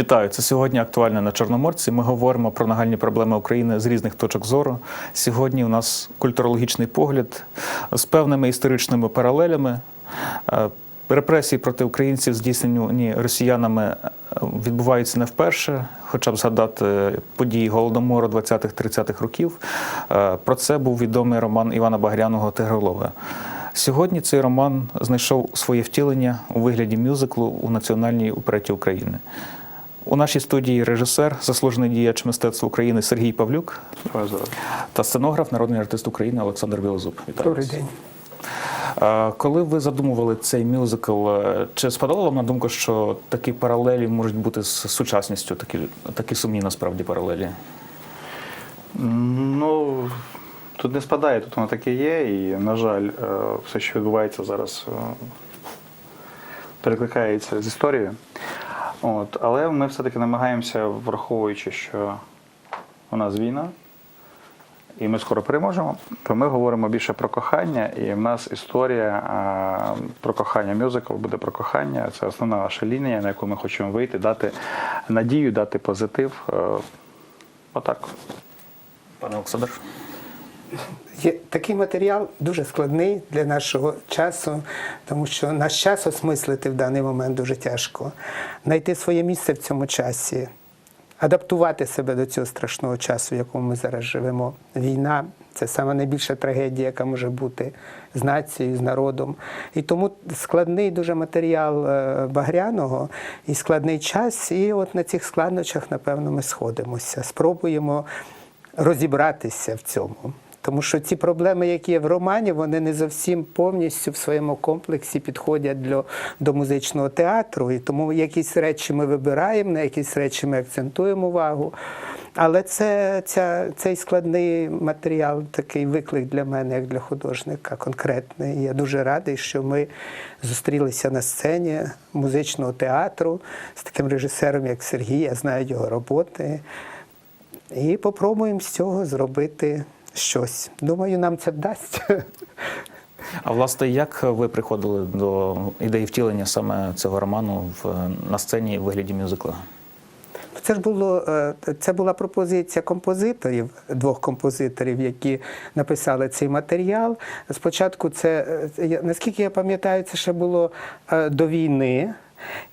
Вітаю! Це сьогодні актуально на Чорноморці. Ми говоримо про нагальні проблеми України з різних точок зору. Сьогодні у нас культурологічний погляд з певними історичними паралелями. Е, Репресії проти українців, здійснені росіянами, е, відбуваються не вперше. Хоча б згадати події Голодомору 20-30-х років. Е, Про це був відомий роман Івана Багряного Тигролове. Сьогодні цей роман знайшов своє втілення у вигляді мюзиклу у Національній опереті України. У нашій студії режисер, заслужений діяч мистецтва України Сергій Павлюк та сценограф, народний артист України Олександр Білозуб. Вітаю Добрий день. Коли ви задумували цей мюзикл, е, чи спадало вам на думку, що такі паралелі можуть бути з сучасністю, такі, такі сумні насправді паралелі? Ну, тут не спадає, тут воно таке є, і, на жаль, е, все, що відбувається зараз, е, перекликається з історією. От, але ми все-таки намагаємося, враховуючи, що у нас війна, і ми скоро переможемо, то ми говоримо більше про кохання, і в нас історія про кохання. Мюзикл буде про кохання. Це основна наша лінія, на яку ми хочемо вийти, дати надію, дати позитив. Е, Отак. Пане Олександр? Такий матеріал дуже складний для нашого часу, тому що наш час осмислити в даний момент дуже тяжко. Знайти своє місце в цьому часі, адаптувати себе до цього страшного часу, в якому ми зараз живемо. Війна це саме найбільша трагедія, яка може бути з нацією, з народом. І тому складний дуже матеріал е, Багряного і складний час. І от на цих складнощах, напевно, ми сходимося. Спробуємо розібратися в цьому. Тому що ці проблеми, які є в романі, вони не зовсім повністю в своєму комплексі підходять для, до музичного театру. І тому якісь речі ми вибираємо, на якісь речі ми акцентуємо увагу. Але це, ця, цей складний матеріал, такий виклик для мене, як для художника, конкретний. Я дуже радий, що ми зустрілися на сцені музичного театру з таким режисером, як Сергій. Я знаю його роботи. І попробуємо з цього зробити щось. Думаю, нам це вдасться. А власне, як ви приходили до ідеї втілення саме цього роману в, на сцені в вигляді мюзикла? Це ж було е, це була пропозиція композиторів, двох композиторів, які написали цей матеріал. Спочатку це е, наскільки я пам'ятаю, це ще було е, до війни,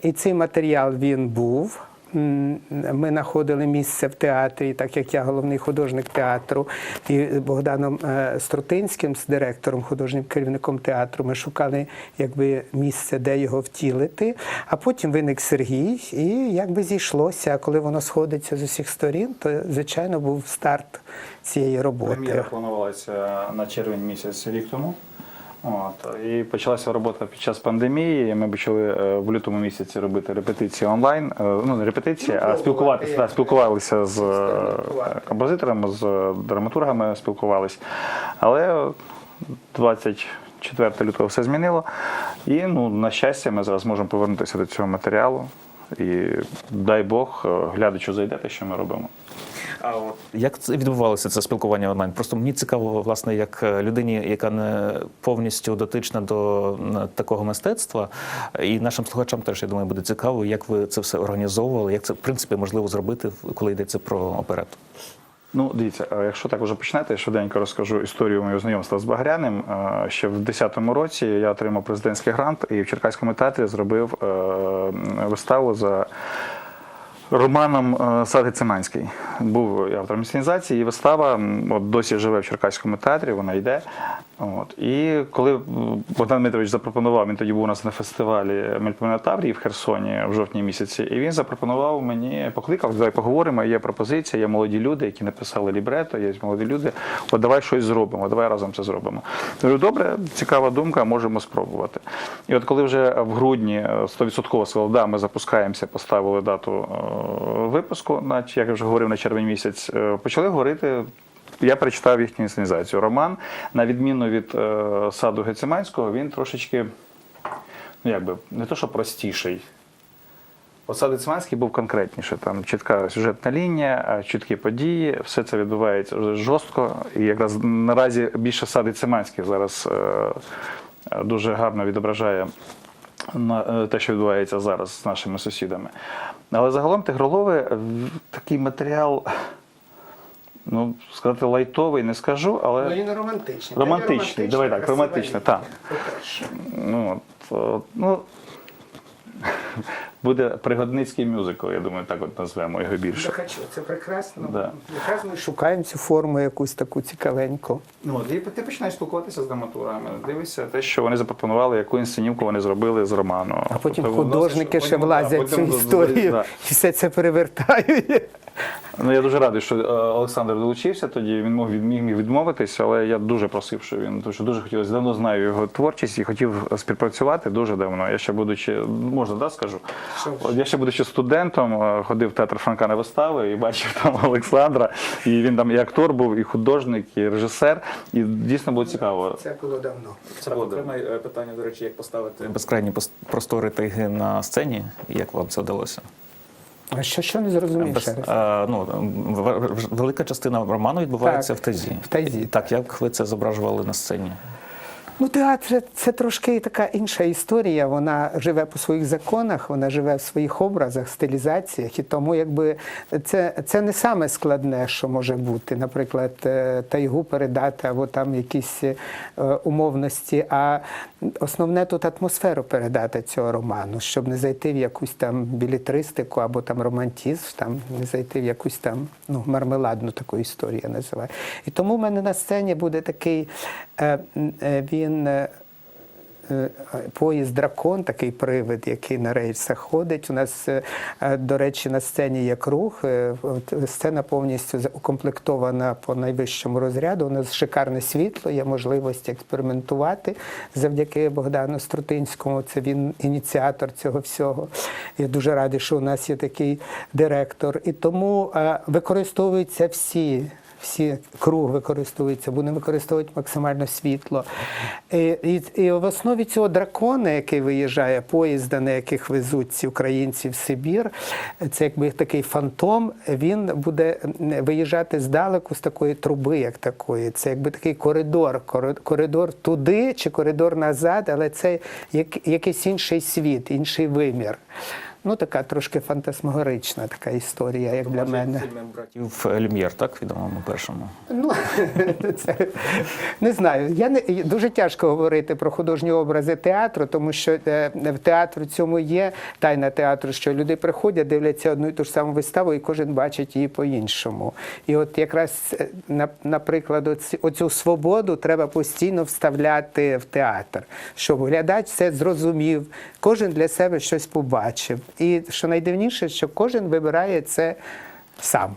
і цей матеріал він був. Ми знаходили місце в театрі, так як я головний художник театру, і Богданом е, Струтинським, з директором, художнім керівником театру, ми шукали якби, місце, де його втілити. А потім виник Сергій, і якби зійшлося. Коли воно сходиться з усіх сторін, то звичайно був старт цієї роботи. Прем'єра планувалася на червень місяць рік тому. От, і почалася робота під час пандемії. Ми почали е, в лютому місяці робити репетиції онлайн. Е, Ну, не репетиції, а спілкуватися. Да, спілкувалися з е, композиторами, з драматургами спілкувалися. Але 24 лютого все змінило. І ну, на щастя, ми зараз можемо повернутися до цього матеріалу. І дай Бог, е, глядачу зайде те, що ми робимо. А от як це відбувалося це спілкування онлайн? Просто мені цікаво, власне, як е, людині, яка не повністю дотична до такого мистецтва, і нашим слухачам теж я думаю буде цікаво, як ви це все організовували, як це в принципі можливо зробити, коли йдеться про оперету. Ну, дивіться, е, якщо так вже почнете, я швиденько розкажу історію моєго знайомства з Багряним. Е, Ще в 10-му році я отримав президентський грант і в Черкаському театрі зробив е, виставу за романом е, Сад Гециманський. Був автором інсценізації, і вистава от досі живе в Черкаському театрі, вона йде. От. І коли Богдан Дмитрович запропонував, він тоді був у нас на фестивалі Мельпомена Таврії в Херсоні в жовтні місяці, і він запропонував мені, покликав, давай поговоримо, є пропозиція, є молоді люди, які написали лібрето, є молоді люди. От давай щось зробимо, давай разом це зробимо. Говорю, добре, цікава думка, можемо спробувати. І от коли вже в грудні е, 100% сказав, да, ми запускаємося, поставили дату е, випуску, на, як я вже говорив, на червень місяць, е, почали говорити. Я перечитав їхню інсценізацію. Роман, на відміну від е, саду Гециманського, він трошечки, ну якби, не то, що простіший. От сад Гециманський був конкретніше. Там чітка сюжетна лінія, чіткі події, все це відбувається жорстко. І якраз наразі більше сад Гециманський зараз е, дуже гарно відображає на е, те, що відбувається зараз з нашими сусідами. Але загалом тигролови е, такий матеріал, ну, сказати, лайтовий не скажу, але. Ну, він романтичний. Романтичний, давай так, романтичний, так. Ну, от, е, ну, буде пригодницький мюзикл, я думаю, так от назвемо його більше. Хочу, це прекрасно. Да. Якраз ми шукаємо цю форму якусь таку цікавеньку. Ну, ти, ти починаєш спілкуватися з драматурами. дивишся те, що вони запропонували, яку інсценівку вони зробили з роману. А потім Тобто, художники вносиш- ще потім, влазять в цю потім, історію да. і все це перевертають. Ну я дуже радий, що е, Олександр долучився тоді. Він мог міг міг відмовитися, але я дуже просив, що він тому що дуже хотілося давно знаю його творчість і хотів співпрацювати дуже давно. Я ще будучи, можна да скажу. От я ще будучи студентом, е, ходив в театр Франка на вистави і бачив там Олександра. І він там і актор був, і художник, і режисер. І дійсно було цікаво. Це було давно. Це було окреме е, питання, до речі, як поставити безкрайні простори тайги на сцені. Як вам це вдалося? А що, що не зрозумів Без, ну, велика частина роману відбувається Так, в тазі. в тазі. Так, як ви це зображували на сцені? Ну, театр це, трошки така інша історія. Вона живе по своїх законах, вона живе в своїх образах, стилізаціях. І тому, якби це, це не саме складне, що може бути. Наприклад, е, тайгу передати або там якісь е, умовності. А основне тут атмосферу передати цього роману, щоб не зайти в якусь там білітристику або там романтизм, там не зайти в якусь там ну, мармеладну таку історію я називаю. І тому в мене на сцені буде такий е, е, він. е, е, Поїзд дракон, такий привид, який на рейсах ходить. У нас, е, до речі, на сцені є круг. Сцена повністю укомплектована по найвищому розряду. У нас шикарне світло, є можливість експериментувати завдяки Богдану Струтинському. Це він ініціатор цього всього. Я дуже радий, що у нас є такий директор. І тому використовуються всі всі круг використовується, будемо використовувати максимально світло. І, і, і в основі цього дракона, який виїжджає, поїзда, на яких везуть ці українці в Сибір, це якби такий фантом, він буде виїжджати здалеку з такої труби, як такої. Це якби такий коридор, кори- коридор туди чи коридор назад, але це як, якийсь інший світ, інший вимір. Ну, така трошки фантасмагорична така історія, як для мене. Братів Люм'єр, так, відомому першому. Ну, це, не знаю. Я не дуже тяжко говорити про художні образи театру, тому що е, в театру цьому є тайна театру, що люди приходять, дивляться одну і ту ж саму виставу, і кожен бачить її по-іншому. І от якраз, е, на- наприклад, оці- оцю свободу треба постійно вставляти в театр, щоб глядач все зрозумів, кожен для себе щось побачив. І що найдивніше, що кожен вибирає це сам.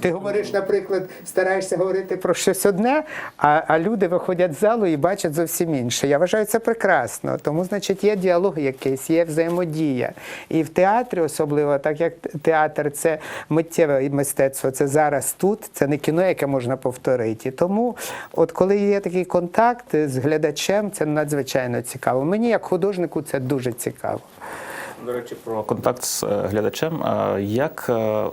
Ти говориш, наприклад, стараєшся говорити про щось одне, а, а люди виходять з залу і бачать зовсім інше. Я вважаю це прекрасно. Тому, значить, є діалог якийсь, є взаємодія. І в театрі, особливо, так як театр це миттєве мистецтво, це зараз тут, це не кіно, яке можна повторити. Тому, от коли є такий контакт з глядачем, це надзвичайно цікаво. Мені, як художнику, це дуже цікаво. До речі, про контакт з е, глядачем. Як е,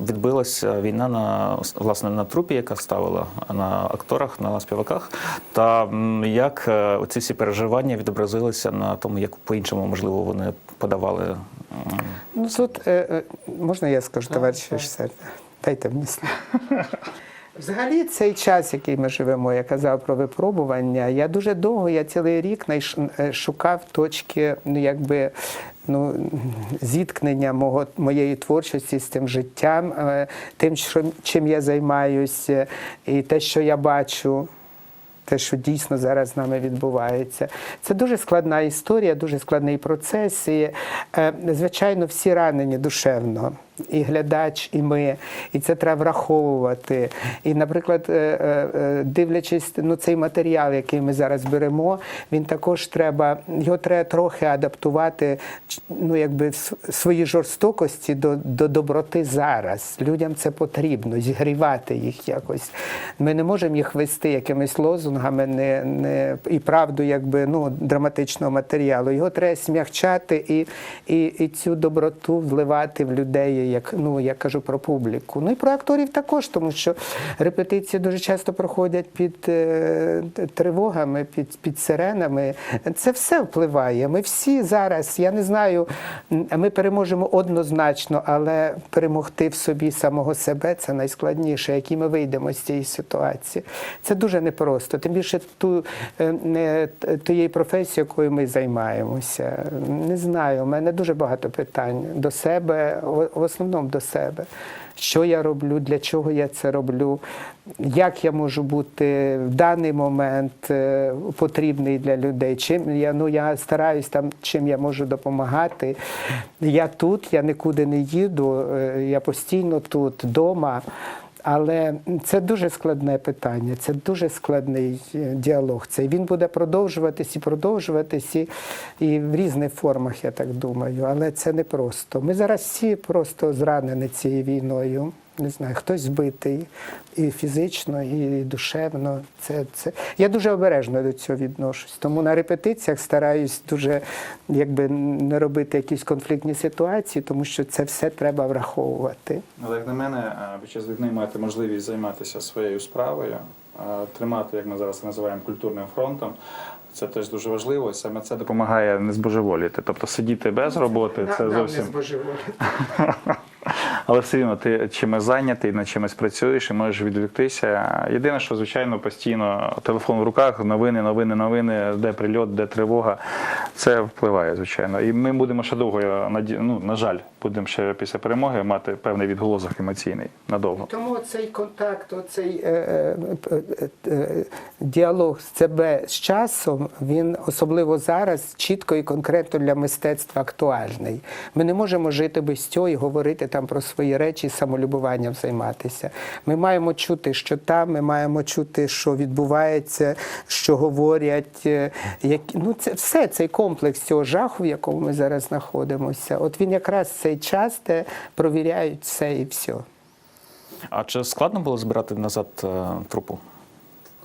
відбилася війна на власне на трупі, яка ставила на акторах, на співаках, та як е, ці всі переживання відобразилися на тому, як по-іншому можливо вони подавали Ну тут можна я скажу, товариш режисер? Дайте мені слово. Взагалі, цей час, який ми живемо, я казав про випробування. Я дуже довго, я цілий рік шукав точки, ну якби. Ну, зіткнення мого моєї творчості з тим життям, е, тим, що чим я займаюся, і те, що я бачу те, що дійсно зараз з нами відбувається. Це дуже складна історія, дуже складний процес. І, е, звичайно, всі ранені душевно. І глядач, і ми, і це треба враховувати. І, наприклад, е, е, е, дивлячись ну, цей матеріал, який ми зараз беремо, він також треба, його треба трохи адаптувати, ну, якби в с- своїй жорстокості до, до доброти зараз. Людям це потрібно, зігрівати їх якось. Ми не можемо їх вести якимись лозунгами не, не, і правду якби, ну, драматичного матеріалу. Його треба смягчати і, і, і цю доброту вливати в людей, як ну я кажу про публіку. Ну і про акторів також, тому що репетиції дуже часто проходять під е, тривогами, під, під сиренами. Це все впливає. Ми всі зараз, я не знаю, ми переможемо однозначно, але перемогти в собі самого себе це найскладніше, які ми вийдемо з цієї ситуації. Це дуже непросто. Тим більше ту е, не тієї професії, якою ми займаємося. Не знаю, у мене дуже багато питань до себе, основному до себе. Що я роблю, для чого я це роблю, як я можу бути в даний момент е, потрібний для людей. Чим я ну я стараюсь там, чим я можу допомагати. Я тут, я нікуди не їду, е, я постійно тут, вдома. Але це дуже складне питання, це дуже складний е, діалог. Це він буде продовжуватись і продовжуватись і, і в різних формах, я так думаю. Але це не просто. Ми зараз всі просто зранені цією війною. Не знаю, хтось збитий і фізично, і душевно. Це, це. Я дуже обережно до цього відношусь. Тому на репетиціях стараюсь дуже якби не робити якісь конфліктні ситуації, тому що це все треба враховувати. Але як на мене, е, під час війни маєте можливість займатися своєю справою, е, тримати, як ми зараз називаємо, культурним фронтом. Це теж дуже важливо. і Саме це допомагає не збожеволіти. Тобто сидіти без роботи це зовсім. Але все рівно ти чимось зайнятий, над чимось працюєш і можеш відвіктися. Єдине, що звичайно постійно телефон в руках, новини, новини, новини, де прильот, де тривога. Це впливає, звичайно. І ми будемо ще довго, ну, на жаль, будемо ще після перемоги мати певний відголосок емоційний надовго. Тому цей контакт, оцей е, е, е, е, діалог з себе з часом, він особливо зараз чітко і конкретно для мистецтва актуальний. Ми не можемо жити без цього і говорити там про свої речі, самолюбуванням займатися. Ми маємо чути, що там, ми маємо чути, що відбувається, що говорять. е, Які, ну, це все цей комплекс цього жаху, в якому ми зараз знаходимося. От він якраз цей час, де провіряють все і все. А чи складно було збирати назад е, трупу?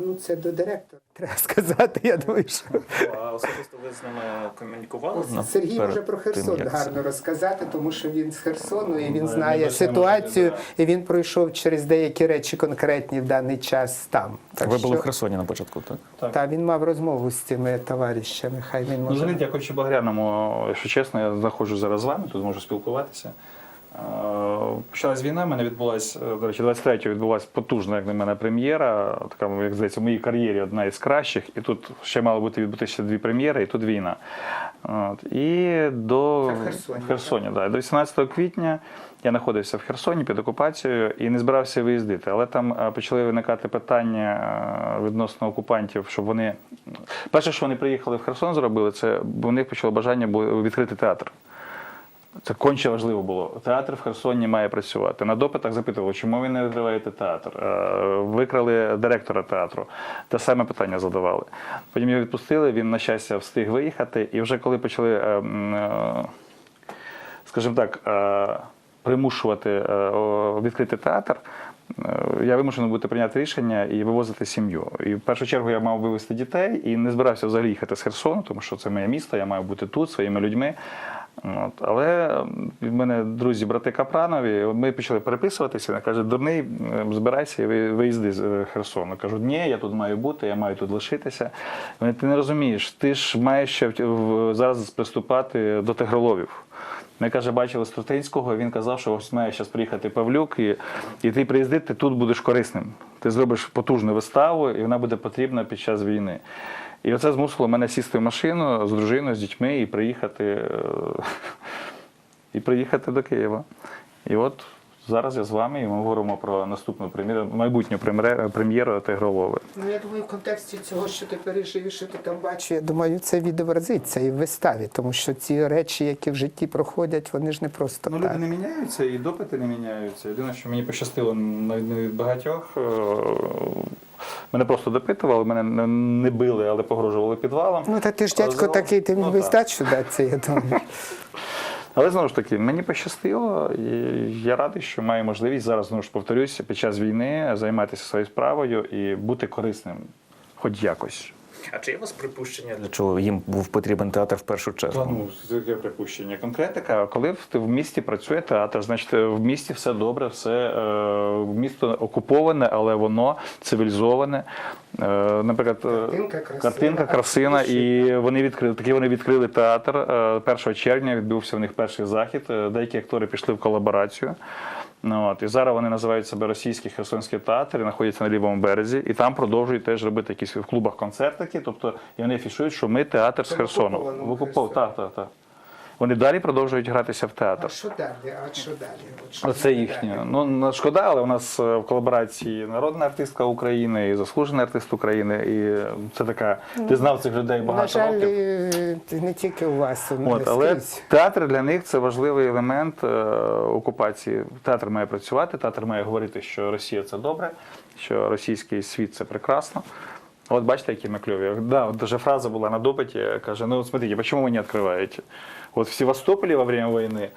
Ну, це до директора треба сказати. Я думаю, що А особисто ви з ними комунікували? Сергій може про Херсон гарно розказати, тому що він з Херсону і він Ну, знає ситуацію, і він пройшов через деякі речі конкретні в даний час там. Так Ви були в Херсоні на початку, так? Та він мав розмову з цими товаришами. Хай він Ну, може. взагалі, дякуючи Багряному, якщо чесно, я знаходжусь зараз з вами, тут можу спілкуватися. Е, Почалась війна, в мене відбулася, е, до речі, 23-го відбулася потужна, як на мене, прем'єра. Така, як здається, в моїй кар'єрі одна із кращих. І тут ще мало бути відбутися дві прем'єри, і тут війна. От. І до Це Херсоні, Херсоні да. До 18 квітня я знаходився в Херсоні під окупацією і не збирався виїздити. Але там е, почали виникати питання відносно окупантів, щоб вони. Перше, що вони приїхали в Херсон, зробили, це бо у них почало бажання було відкрити театр. Це конче важливо було. Театр в Херсоні має працювати. На допитах запитували, чому ви не відкриваєте театр. Е, Викрали директора театру. Те саме питання задавали. Потім його відпустили, він, на щастя, встиг виїхати. І вже коли почали, е, е, скажімо так, примушувати відкрити театр. Я вимушений бути прийняти рішення і вивозити сім'ю. І в першу чергу я мав вивезти дітей і не збирався взагалі їхати з Херсону, тому що це моє місто, я маю бути тут своїми людьми. От. Але в мене друзі, брати Капранові, ми почали переписуватися. Він каже, дурний, збирайся і виїзди з е, Херсону. Кажу, ні, я тут маю бути, я маю тут лишитися. Вони, ти не розумієш, ти ж маєш ще зараз приступати до Тигроловів. Ми каже, бачили Струтинського, він казав, що ось має зараз приїхати Павлюк, і, і ти приїздити, ти тут будеш корисним. Ти зробиш потужну виставу, і вона буде потрібна під час війни. І оце змусило мене сісти в машину з дружиною, з дітьми і приїхати, е, і приїхати до Києва. І от зараз я з вами, і ми говоримо про наступну прем'єру, майбутню прем'єру, Тигролови. Ну, я думаю, в контексті цього, що ти пережив і що ти там бачиш, я думаю, це відобразиться і в виставі, тому що ці речі, які в житті проходять, вони ж не просто Ну, так. люди не міняються, і допити не міняються. Єдине, що мені пощастило на відміну від багатьох. е, Мене просто допитували, мене не- били, але погрожували підвалом. Ну, та ти ж дядько такий, ти міг ну, здачу дати це, я думаю. Але знову ж таки, мені пощастило, і я радий, що маю можливість зараз знову ж повторюся, під час війни займатися своєю справою і бути корисним, хоч якось. А чи є у вас припущення, для чого їм був потрібен театр в першу Та, чергу? ну, з яке припущення. Конкретика, коли в, в місті працює театр, значить в місті все добре, все е, місто окуповане, але воно цивілізоване. Е, наприклад, е, Картинка красива, картинка красина, і вони відкрили такі. Вони відкрили театр. Е, 1 червня відбувся в них перший захід. Е, Деякі актори пішли в колаборацію. Ну, от, і зараз вони називають себе російський херсонський театр і знаходяться на лівому березі, і там продовжують теж робити якісь в клубах концертики. Тобто і вони афішують, що ми театр з Херсону. окупованому В окупов... Херсоні. Так, так, так. Вони далі продовжують гратися в А театр. що далі? А що далі? От що Оце їхнє. Ну не шкода, але у нас е, в колаборації народна артистка України і заслужений артист України. І це така. Ти знав цих людей На багато жаль, років. е, не тільки у вас, От, але скрізь. театр для них це важливий елемент е, окупації. Театр має працювати, театр має говорити, що Росія це добре, що російський світ це прекрасно. От бачите, які ми кльові. Да, от даже фраза була на допиті, каже: ну, от смотрите, почему вы не открываете? Вот в Севастополе во время войны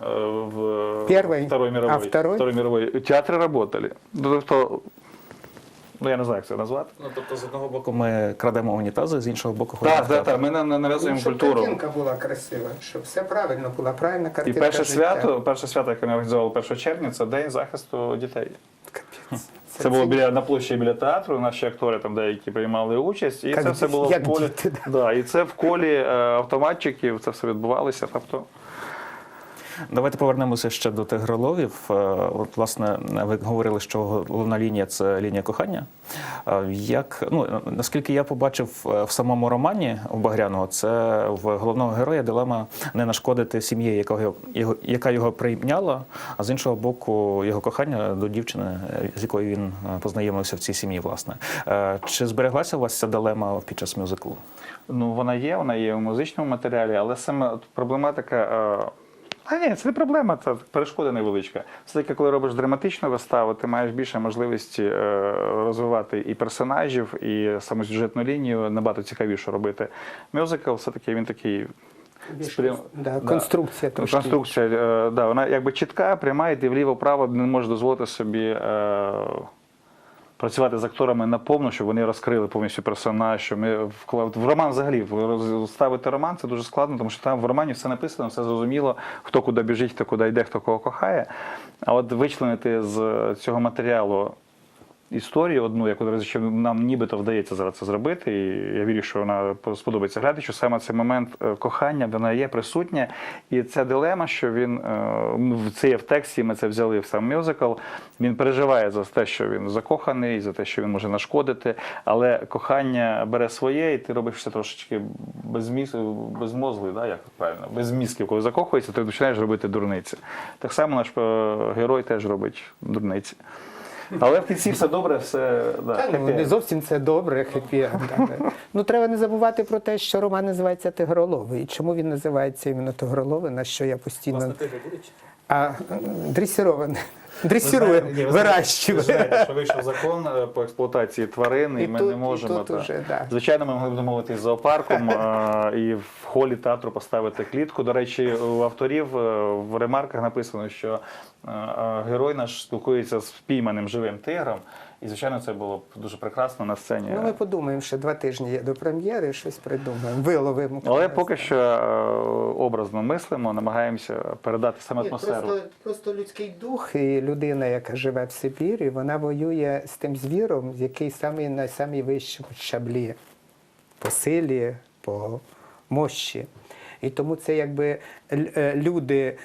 э, в Первой, Второй мировой, а второй? Второй мировой театры работали. Ну, тобто, ну я не знаю, як це назвати. Ну тобто, з одного боку, ми крадемо унітази, з іншого боку, Так, ходимо в так, театр. так. Ми на- на- нав'язуємо щоб культуру. картинка була красива, щоб все правильно була, правильна І картинка. перше життя. свято, перше свято, яке ми організували 1 червня, це день захисту дітей. Це було біля на площі біля театру. Наші актори там деякі приймали участь, і Як це все було як в колі. діти, да, і це в колі е, автоматчиків. Це все відбувалося. Тобто, Давайте повернемося ще до тигроловів. Е, От, власне, ви говорили, що головна лінія це лінія кохання. Е, Як ну наскільки я побачив е, в самому романі у Багряного, це в головного героя дилема не нашкодити сім'ї, яка його, яка його прийняла, а з іншого боку, його кохання до дівчини, з якою він познайомився в цій сім'ї. Власне, чи збереглася у вас ця дилема під час мюзиклу? ну вона є, вона є в музичному матеріалі, але саме проблематика. А ні, це не проблема, це перешкода невеличка. Все таки, коли робиш драматичну виставу, ти маєш більше можливості е, розвивати і персонажів, і самосюжетну лінію набагато цікавіше робити. Мюзикл все-таки він такий спрям- да, конструкція трошки. Конструкція, е, да, вона якби чітка, пряма, і ти вліво-право не можеш дозволити собі е, працювати з акторами наповну, щоб вони розкрили повністю персонаж. Що ми вклад... В роман взагалі ставити роман це дуже складно, тому що там в романі все написано, все зрозуміло, хто куди біжить, хто куди йде, хто кого кохає. А от вичленити з цього матеріалу історію одну, яку що нам нібито вдається зараз це зробити, і я вірю, що вона сподобається глядачу. Саме цей момент е, кохання вона є присутня, і ця дилема, що він е, це є в тексті. Ми це взяли в сам мюзикл. Він переживає за те, що він закоханий, за те, що він може нашкодити, але кохання бере своє, і ти робиш все трошечки безміс... безмозглий, да, як правильно, без мізків. Коли закохується, ти починаєш робити дурниці. Так само наш е, герой теж робить дурниці. Але в кінці все добре, все да, Та, ну, happy не end. зовсім це добре, хеппі-енд. Ну треба не забувати про те, що роман називається Тигроловий. І чому він називається іменно Тигроловий, на що я постійно. тигри будуть? А м, дресірований. Дресірує, вирощує. Ви знаєте, що вийшов закон е, по експлуатації тварин, і, І ми тут- не і можемо. тут та. уже, да. Звичайно, ми могли б домовитися з зоопарком е, і в холі театру поставити клітку. До речі, у авторів е, в ремарках написано, що герой наш спілкується з впійманим живим тигром. І, звичайно, це було б дуже прекрасно на сцені. Ну, ми подумаємо, що два тижні є до прем'єри, щось придумаємо, виловимо. Але поки що е, образно мислимо, намагаємося передати саме атмосферу. Просто, просто людський дух і людина, яка живе в Сибірі, вона воює з тим звіром, який самий на самій вищому щаблі по силі, по мощі. І тому це якби е, люди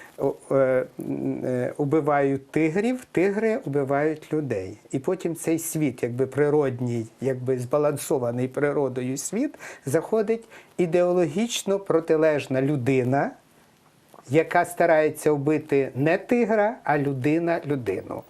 е, е, убивають тигрів, тигри убивають людей. І потім цей світ, якби природній, якби збалансований природою світ, заходить ідеологічно протилежна людина, яка старається вбити не тигра, а людина людину.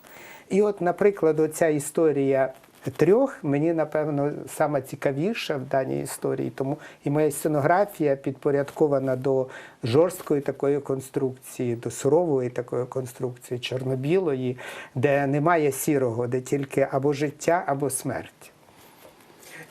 І от, наприклад, оця історія трьох мені, напевно, саме цікавіша в даній історії. Тому і моя сценографія підпорядкована до жорсткої такої конструкції, до сурової такої конструкції, чорно-білої, де немає сірого, де тільки або життя, або смерть.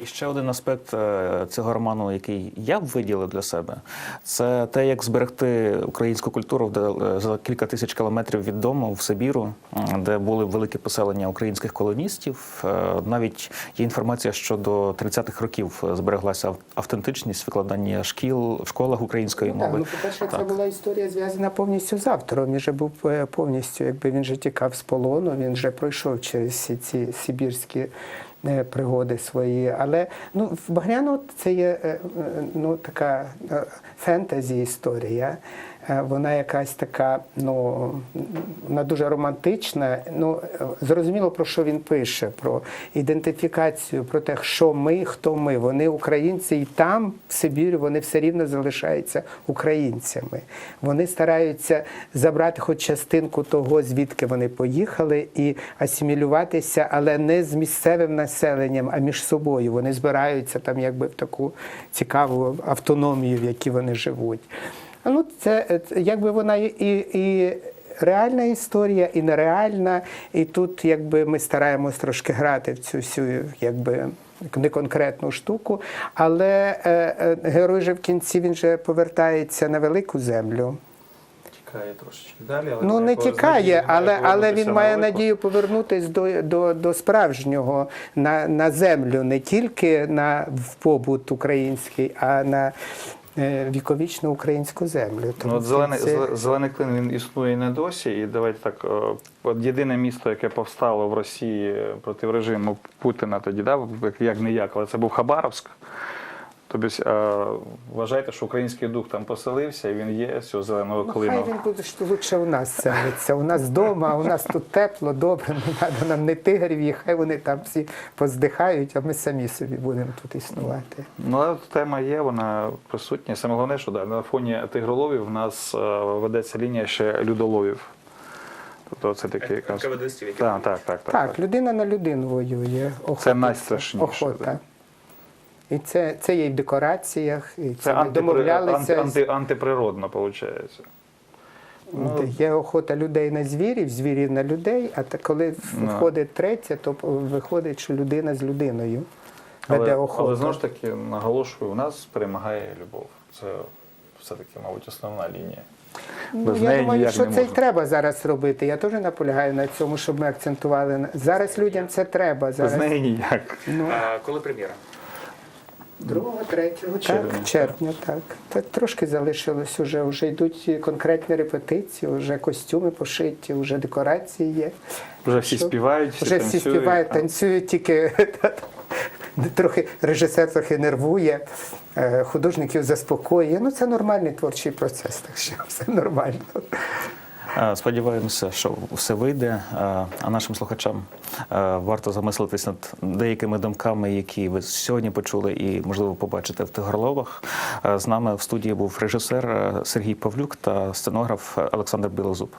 І ще один аспект е, цього роману, який я б виділив для себе, це те, як зберегти українську культуру де- за кілька тисяч кілометрів від дому в Сибіру, де були великі поселення українських колоністів. Е, Навіть є інформація, що до 30-х років збереглася ав- автентичність викладання шкіл в школах української Ну, так, мови. ну, по-перше, це була історія зв'язана повністю з автором. Він же був е, повністю, якби він же тікав з полону, він вже пройшов через ці сибірські е, пригоди свої. Але ну, в Багряну це є е, е, ну, така е, фентезі історія. Е, Вона якась така, ну вона дуже романтична. Ну зрозуміло про що він пише: про ідентифікацію, про те, що ми, хто ми. Вони українці, і там, в Сибірі, вони все рівно залишаються українцями. Вони стараються забрати хоч частинку того, звідки вони поїхали, і асимілюватися, але не з місцевим населенням, а між собою. Вони збираються там, якби в таку цікаву автономію, в якій вони живуть. Ну, це це якби вона і, і, реальна історія, і нереальна. І тут якби ми стараємось трошки грати в цю всю якби. Не конкретну штуку, але е, е, герой же в кінці він же повертається на велику землю. Тікає трошечки далі. Але Ну не тікає, але, але він має велику. надію повернутися до, до, до справжнього на, на землю, не тільки на в побут український, а на е, віковічну українську землю. Ну, от зелений, це- зелений клин він існує не досі. І давайте так, е, от єдине місто, яке повстало в Росії проти режиму Путіна тоді, да, як не як, але це був Хабаровськ. Тобто е, вважайте, що український дух там поселився, і він є з цього зеленого Ну, клину. хай він буде що лучше у нас селиться. У нас вдома, у нас тут тепло, добре, не треба нам не тигрів, їх, хай вони там всі поздихають, а ми самі собі будемо тут існувати. Ну, але тема є, вона присутня. Саме головне, що да, на фоні тигроловів в нас е, ведеться лінія ще людоловів. Тобто це такі якраз... Так, так, так, так, Так, людина на людину воює. Охота. найстрашніше, Охота. І це, це є і в декораціях, і це, Це ми антипри... домовлялися. анти... Анти... антиприродно, виходить. Ну, Є охота людей на звірів, звірів на людей, а коли Ну. входить третє, то виходить, що людина з людиною веде Але, охоту. але знову ж таки наголошую, у нас перемагає любов. Це все-таки, мабуть, основна лінія. Ну, Без я неї думаю, що не це й треба зараз робити. Я теж наполягаю на цьому, щоб ми акцентували. Зараз людям це треба. Без Зараз. неї ніяк. Ну, коли прем'єра? 2 третього Червня. так, червня, так. Та трошки залишилось уже. Вже йдуть конкретні репетиції, вже костюми пошиті, вже декорації є. Вже всі Що? співають, всі Вже всі танцюють. співають, танцюють, тільки трохи режисер трохи нервує, е, художників заспокоює. Ну це нормальний творчий процес, так що все нормально. Е, Сподіваємося, що все вийде. Е, А нашим слухачам е, варто замислитись над деякими думками, які ви сьогодні почули і, можливо, побачите в Тигорловах. З нами в студії був режисер Сергій Павлюк та сценограф Олександр Білозуб.